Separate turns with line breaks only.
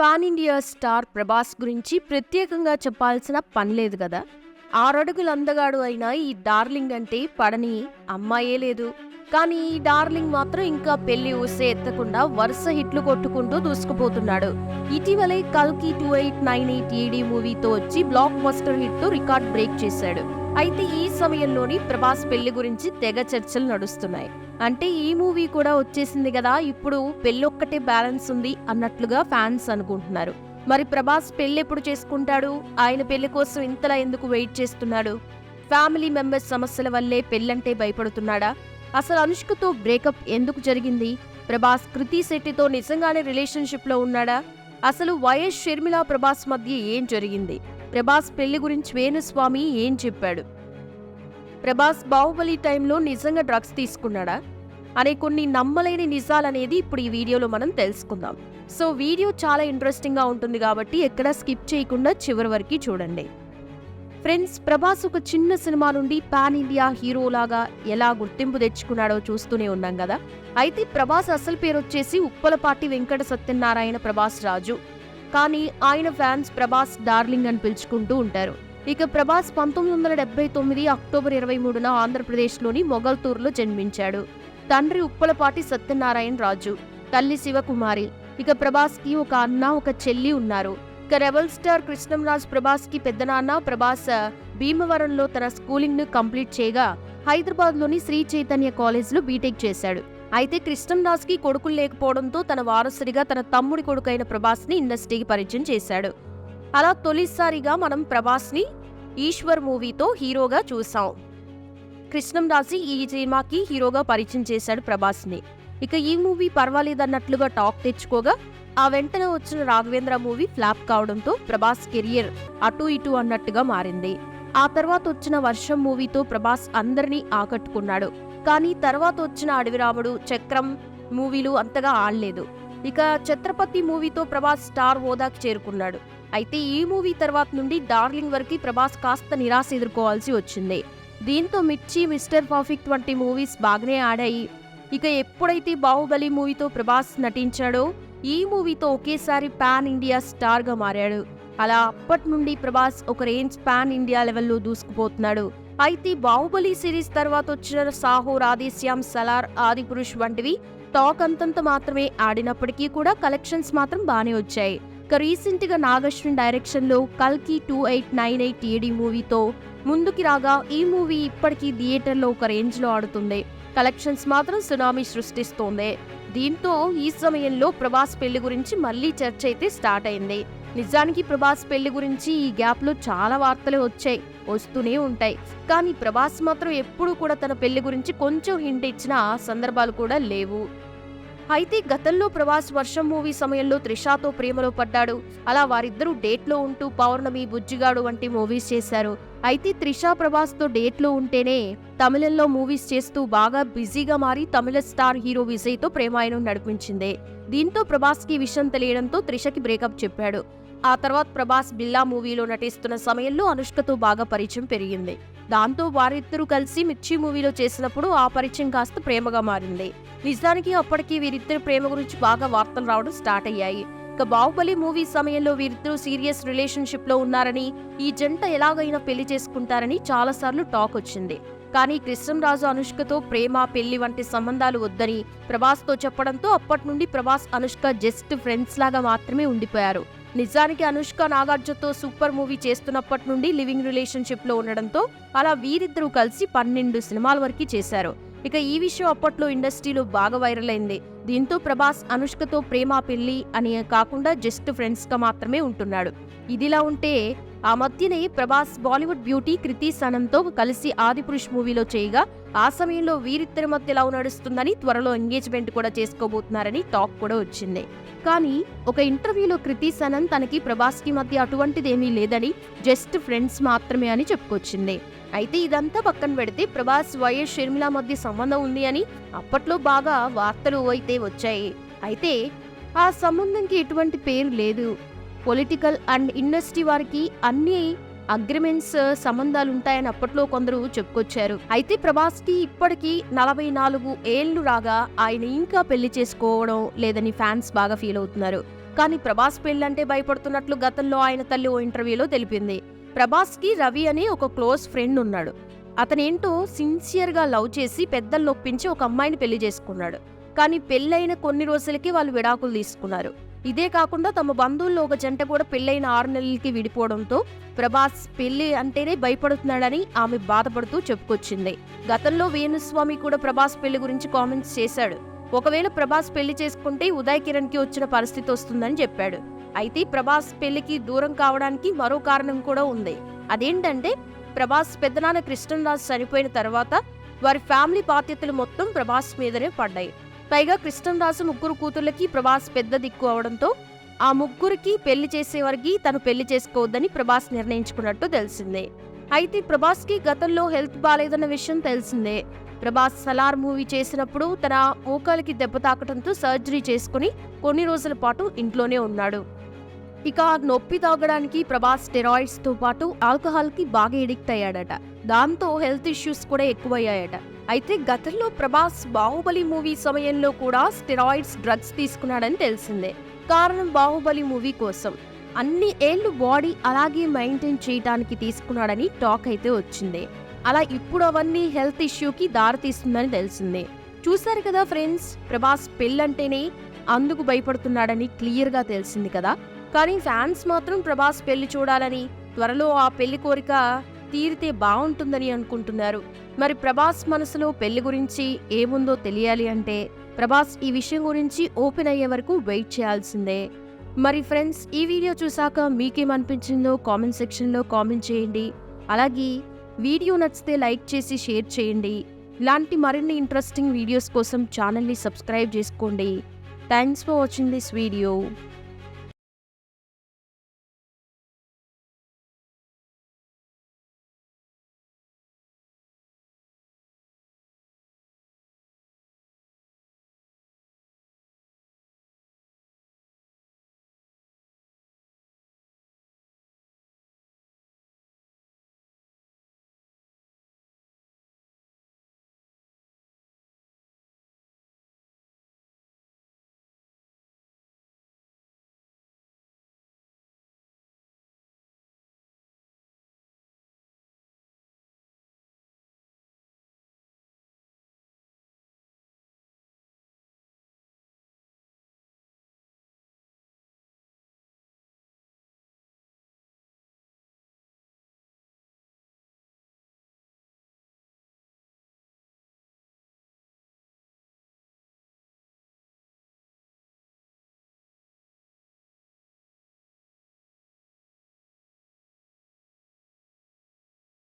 Pan India star Prabhas గురించి ప్రత్యేకంగా చెప్పాల్సిన పని లేదు కదా. ఆరడుగులు అందగాడు అయిన ఈ డార్లింగ్ అంటే పడని అమ్మాయే లేదు. కానీ ఈ డార్లింగ్ మాత్రం ఇంకా పెళ్ళి ఊసే ఎత్తకుండా వరుస హిట్లు కొట్టుకుంటూ దూసుకుపోతున్నాడు. ఇటీవలే కల్కి two eight nine eight A D మూవీతో వచ్చి బ్లాక్ బస్టర్ హిట్తో రికార్డ్ బ్రేక్ చేశాడు. అయితే ఈ సమయంలోని ప్రభాస్ పెళ్ళి గురించి తెగ చర్చలు నడుస్తున్నాయి. అంటే ఈ మూవీ కూడా వచ్చేసింది కదా ఇప్పుడు పెళ్ళొక్కటే బ్యాలెన్స్ ఉంది అన్నట్లుగా ఫ్యాన్స్ అనుకుంటున్నారు. మరి ప్రభాస్ పెళ్ళి ఎప్పుడు చేసుకుంటాడు? ఆయన పెళ్ళి కోసం ఇంతలా ఎందుకు వెయిట్ చేస్తున్నాడు? ఫ్యామిలీ మెంబర్స్ సమస్యల వల్లే పెళ్ళంటే భయపడుతున్నాడా? అసలు అనుష్కతో బ్రేకప్ ఎందుకు జరిగింది? ప్రభాస్ కృతి శెట్టితో నిజంగానే రిలేషన్షిప్లో ఉన్నాడా? అసలు వైఎస్ షర్మిల ప్రభాస్ మధ్య ఏం జరిగింది? ప్రభాస్ పెళ్ళి గురించి వేణుస్వామి ఏం చెప్పాడు? ప్రభాస్ బాహుబలి టైంలో నిజంగా డ్రగ్స్ తీసుకున్నాడా? అనే కొన్ని నమ్మలేని నిజాలనేది ఇప్పుడు ఈ వీడియోలో మనం తెలుసుకుందాం. సో వీడియో చాలా ఇంట్రెస్టింగ్గా ఉంటుంది కాబట్టి ఎక్కడ స్కిప్ చేయకుండా చివరి వరకు చూడండి. ఫ్రెండ్స్ ప్రభాస్ ఒక చిన్న సినిమా నుండి పాన్ ఇండియా హీరోలాగా ఎలా గుర్తింపు తెచ్చుకున్నాడో చూస్తూనే ఉన్నాం కదా? అయితే ప్రభాస్ అసలు పేరు వచ్చేసి ఉప్పలపాటి వెంకట సత్యనారాయణ ప్రభాస్ రాజు. కానీ ఆయన ఫ్యాన్స్ ప్రభాస్ డార్లింగ్ అని పిలుచుకుంటూ ఉంటారు. ఇక ప్రభాస్ పంతొమ్మిది వందల డెబ్బై తొమ్మిది అక్టోబర్ ఇరవై మూడున ఆంధ్రప్రదేశ్లోని మొగల్తూరులో జన్మించాడు. తండ్రి ఉప్పలపాటి సత్యనారాయణ రాజు తల్లి శివకుమారి. ఇక ప్రభాస్కి ఒక అన్న ఒక చెల్లి ఉన్నారు. ఇక రెబల్ స్టార్ కృష్ణంరాజ్ ప్రభాస్కి పెద్దనాన్న ప్రభాస్ భీమవరంలో తన స్కూలింగ్ను కంప్లీట్ చేయగా హైదరాబాద్లోని శ్రీ చైతన్య కాలేజ్లో బీటెక్ చేశాడు. అయితే కృష్ణంరాజ్కి కొడుకులు లేకపోవడంతో తన వారసుడిగా తన తమ్ముడి కొడుకైన ప్రభాస్ని ఇండస్ట్రీకి పరిచయం చేశాడు. అలా తొలిసారిగా మనం ప్రభాస్ని ఈశ్వర్ మూవీతో హీరోగా చూసాం. కృష్ణంరాజు ఈ సినిమాకి హీరోగా పరిచయం చేశాడు ప్రభాస్ని. ఇక ఈ మూవీ పర్వాలేదన్నట్లుగా టాక్ తెచ్చుకోగా ఆ వెంటనే వచ్చిన రాఘవేంద్ర మూవీ ఫ్లాప్ కావడంతో ప్రభాస్ కెరియర్ అటు ఇటు అన్నట్టుగా మారింది. ఆ తర్వాత వచ్చిన వర్షం మూవీతో ప్రభాస్ అందరినీ ఆకట్టుకున్నాడు. కానీ తర్వాత వచ్చిన అడవిరాముడు చక్రం మూవీలు అంతగా ఆడలేదు. ఇక ఛత్రపతి మూవీతో ప్రభాస్ స్టార్ హోదాకి చేరుకున్నాడు. అయితే ఈ మూవీ తర్వాత నుండి డార్లింగ్ వరకు ప్రభాస్ కాస్త నిరాశ ఎదుర్కోవాల్సి వచ్చింది. దీంతో మిర్చి మిస్టర్ పర్ఫెక్ట్ వంటి మూవీస్ బాగానే ఆడాయి. ఇక ఎప్పుడైతే బాహుబలి మూవీతో ప్రభాస్ నటించాడో ఈ మూవీతో ఒకేసారి పాన్ ఇండియా స్టార్గా మారాడు. అలా అప్పటి నుండి ప్రభాస్ ఒక రేంజ్ పాన్ ఇండియా లెవెల్లో దూసుకుపోతున్నాడు. అయితే బాహుబలి సిరీస్ తర్వాత వచ్చిన సాహో రాధేశ్యామ్ సలార్ ఆదిపురుష్ వంటివి టాక్ అంతంత మాత్రమే ఆడినప్పటికీ కూడా కలెక్షన్స్ మాత్రం బాగానే వచ్చాయి. ఇక రీసెంట్గా నాగశ్విన్ డైరెక్షన్లో కల్కి two eight nine eight AD మూవీతో ముందుకి రాగా ఈ మూవీ ఇప్పటికీ థియేటర్లో ఒక రేంజ్లో ఆడుతుంది. కలెక్షన్స్ మాత్రం సునామీ సృష్టిస్తోంది. దీంతో ఈ సమయంలో ప్రభాస్ పెళ్ళి గురించి మళ్ళీ చర్చ అయితే స్టార్ట్ అయింది. నిజానికి ప్రభాస్ పెళ్ళి గురించి ఈ గ్యాప్లో చాలా వార్తలు వచ్చాయి వస్తూనే ఉంటాయి. కానీ ప్రభాస్ మాత్రం ఎప్పుడూ కూడా తన పెళ్ళి గురించి కొంచెం హింట్ ఇచ్చిన సందర్భాలు కూడా లేవు. అయితే గతంలో ప్రభాస్ వర్షం మూవీ సమయంలో త్రిషాతో ప్రేమలో పడ్డాడు. అలా వారిద్దరూ డేట్లో ఉంటూ పౌర్ణమి బుజ్జిగాడు వంటి మూవీస్ చేశారు. అయితే త్రిషా ప్రభాస్తో డేట్లో ఉంటేనే తమిళంలో మూవీస్ చేస్తూ బాగా బిజీగా మారి తమిళ స్టార్ హీరో విజయ్తో ప్రేమాయణం నడిపించింది. దీంతో ప్రభాస్కి విషయం తెలియడంతో త్రిషకి బ్రేకప్ చెప్పాడు. ఆ తర్వాత ప్రభాస్ బిల్లా మూవీలో నటిస్తున్న సమయంలో అనుష్కతో బాగా పరిచయం పెరిగింది. దాంతో వారిద్దరూ కలిసి మిర్చి మూవీలో చేసినప్పుడు ఆ పరిచయం కాస్త ప్రేమగా మారింది. నిజానికి అప్పటికి వీరిద్దరి ప్రేమ గురించి బాగా వార్తలు రావడం స్టార్ట్ అయ్యాయి. ఇక బాహుబలి మూవీ సమయంలో వీరిద్దరూ సీరియస్ రిలేషన్షిప్లో ఉన్నారని ఈ జంట ఎలాగైనా పెళ్ళి చేసుకుంటారని చాలాసార్లు టాక్ వచ్చింది. కానీ కృష్ణంరాజు అనుష్కతో ప్రేమ పెళ్ళి వంటి సంబంధాలు వద్దని ప్రభాస్తో చెప్పడంతో అప్పటి నుండి ప్రభాస్ అనుష్క జస్ట్ ఫ్రెండ్స్ లాగా మాత్రమే ఉండిపోయారు. నిజానికి అనుష్క నాగార్జునతో సూపర్ మూవీ చేస్తున్నప్పటి నుండి లివింగ్ రిలేషన్షిప్లో ఉండడంతో అలా వీరిద్దరూ కలిసి పన్నెండు సినిమాల వరకు చేశారు. ఇక ఈ విషయం అప్పట్లో ఇండస్ట్రీలో బాగా వైరల్ అయింది. దీంతో ప్రభాస్ అనుష్కతో ప్రేమ పెళ్ళి అని కాకుండా జస్ట్ ఫ్రెండ్స్గా మాత్రమే ఉంటున్నాడు. ఇదిలా ఉంటే ఆ మధ్యనే ప్రభాస్ బాలీవుడ్ బ్యూటీ కృతి సనంతో కలిసి ఆదిపురుష్ మూవీలో చేయగా ఆ సమయంలో వీరిద్దరి మధ్య లవ్ నడుస్తుందని త్వరలో ఎంగేజ్మెంట్ కూడా చేసుకోబోతున్నారని టాక్ కూడా వచ్చింది. కానీ ఒక ఇంటర్వ్యూలో కృతి సనన్ తనకి ప్రభాస్కి మధ్య అటువంటిదేమీ లేదని జస్ట్ ఫ్రెండ్స్ మాత్రమే అని చెప్పుకొచ్చింది. అయితే ఇదంతా పక్కన పెడితే ప్రభాస్ వైఎస్ షర్మిల మధ్య సంబంధం ఉంది అని అప్పట్లో బాగా వార్తలు అయితే వచ్చాయి. అయితే ఆ సంబంధంకి ఎటువంటి పేరు లేదు. పొలిటికల్ అండ్ ఇండస్ట్రీ వారికి అన్ని అగ్రిమెంట్స్ సంబంధాలు ఉంటాయని అప్పట్లో కొందరు చెప్పుకొచ్చారు. అయితే ప్రభాస్కి ఇప్పటికీ నలభై నాలుగు ఏళ్ళు రాగా ఆయన ఇంకా పెళ్ళి చేసుకోవడం లేదని ఫ్యాన్స్ బాగా ఫీల్ అవుతున్నారు. కానీ ప్రభాస్ పెళ్ళంటే భయపడుతున్నట్లు గతంలో ఆయన తల్లి ఓ ఇంటర్వ్యూలో తెలిపింది. ప్రభాస్కి రవి అనే ఒక క్లోజ్ ఫ్రెండ్ ఉన్నాడు. అతనేంటో సిన్సియర్గా లవ్ చేసి పెద్దలు నొప్పించి ఒక అమ్మాయిని పెళ్ళి చేసుకున్నాడు. కానీ పెళ్ళైన కొన్ని రోజులకి వాళ్ళు విడాకులు తీసుకున్నారు. ఇదే కాకుండా తమ బంధువుల్లో ఒక జంట కూడా పెళ్ళైన ఆరు నెలలకి విడిపోవడంతో ప్రభాస్ పెళ్ళి అంటేనే భయపడుతున్నాడని ఆమె బాధపడుతూ చెప్పుకొచ్చింది. గతంలో వేణుస్వామి కూడా ప్రభాస్ పెళ్ళి గురించి కామెంట్స్ చేశాడు. ఒకవేళ ప్రభాస్ పెళ్ళి చేసుకుంటే ఉదయ్ కిరణ్కి వచ్చిన పరిస్థితి వస్తుందని చెప్పాడు. అయితే ప్రభాస్ పెళ్ళికి దూరం కావడానికి మరో కారణం కూడా ఉంది. అదేంటంటే ప్రభాస్ పెద్దనాన్న కృష్ణరాజు చనిపోయిన తర్వాత వారి ఫ్యామిలీ బాధ్యతలు మొత్తం ప్రభాస్ మీదనే పడ్డాయి. పైగా కృష్ణంరాజు ముగ్గురు కూతుర్లకి ప్రభాస్ పెద్ద దిక్కు అవడంతో ఆ ముగ్గురికి పెళ్ళి చేసేవారికి తను పెళ్ళి చేసుకోవద్దని ప్రభాస్ నిర్ణయించుకున్నట్టు తెలిసిందే. అయితే ప్రభాస్కి గతంలో హెల్త్ బాగాలేదన్న విషయం తెలిసిందే. ప్రభాస్ సలార్ మూవీ చేసినప్పుడు తన మోకాలికి దెబ్బ తాకడంతో సర్జరీ చేసుకుని కొన్ని రోజుల పాటు ఇంట్లోనే ఉన్నాడు. ఇక నొప్పి తాగడానికి ప్రభాస్ స్టెరాయిడ్స్తో పాటు ఆల్కహాల్కి బాగా ఎడిక్ట్ అయ్యాడట. దాంతో హెల్త్ ఇష్యూస్ కూడా ఎక్కువయ్యాయట. అయితే గతంలో ప్రభాస్ బాహుబలి మూవీ సమయంలో కూడా స్టెరాయిడ్స్ డ్రగ్స్ తీసుకున్నాడని తెలిసిందే. కారణం బాహుబలి మూవీ కోసం. అన్ని ఏళ్ళు బాడీ అలాగే మెయింటైన్ చేయడానికి తీసుకున్నాడని టాక్ అయితే వచ్చింది. అలా ఇప్పుడు అవన్నీ హెల్త్ ఇష్యూకి దారితీస్తుందని తెలిసిందే. చూశారు కదా ఫ్రెండ్స్ ప్రభాస్ పెళ్ళంటేనే అందుకు భయపడుతున్నాడని క్లియర్గా తెలిసింది కదా. కానీ ఫ్యాన్స్ మాత్రం ప్రభాస్ పెళ్ళి చూడాలని త్వరలో ఆ పెళ్ళి కోరిక తీరితే బాగుంటుందని అనుకుంటున్నారు. మరి ప్రభాస్ మనసులో పెళ్ళి గురించి ఏముందో తెలియాలి అంటే ప్రభాస్ ఈ విషయం గురించి ఓపెన్ అయ్యే వరకు వెయిట్ చేయాల్సిందే. మరి ఫ్రెండ్స్ ఈ వీడియో చూసాక మీకేమనిపించిందో కామెంట్ సెక్షన్లో కామెంట్ చేయండి. అలాగే వీడియో నచ్చితే లైక్ చేసి షేర్ చేయండి. ఇలాంటి మరిన్ని ఇంట్రెస్టింగ్ వీడియోస్ కోసం ఛానల్ని సబ్స్క్రైబ్ చేసుకోండి. Thanks for watching this video.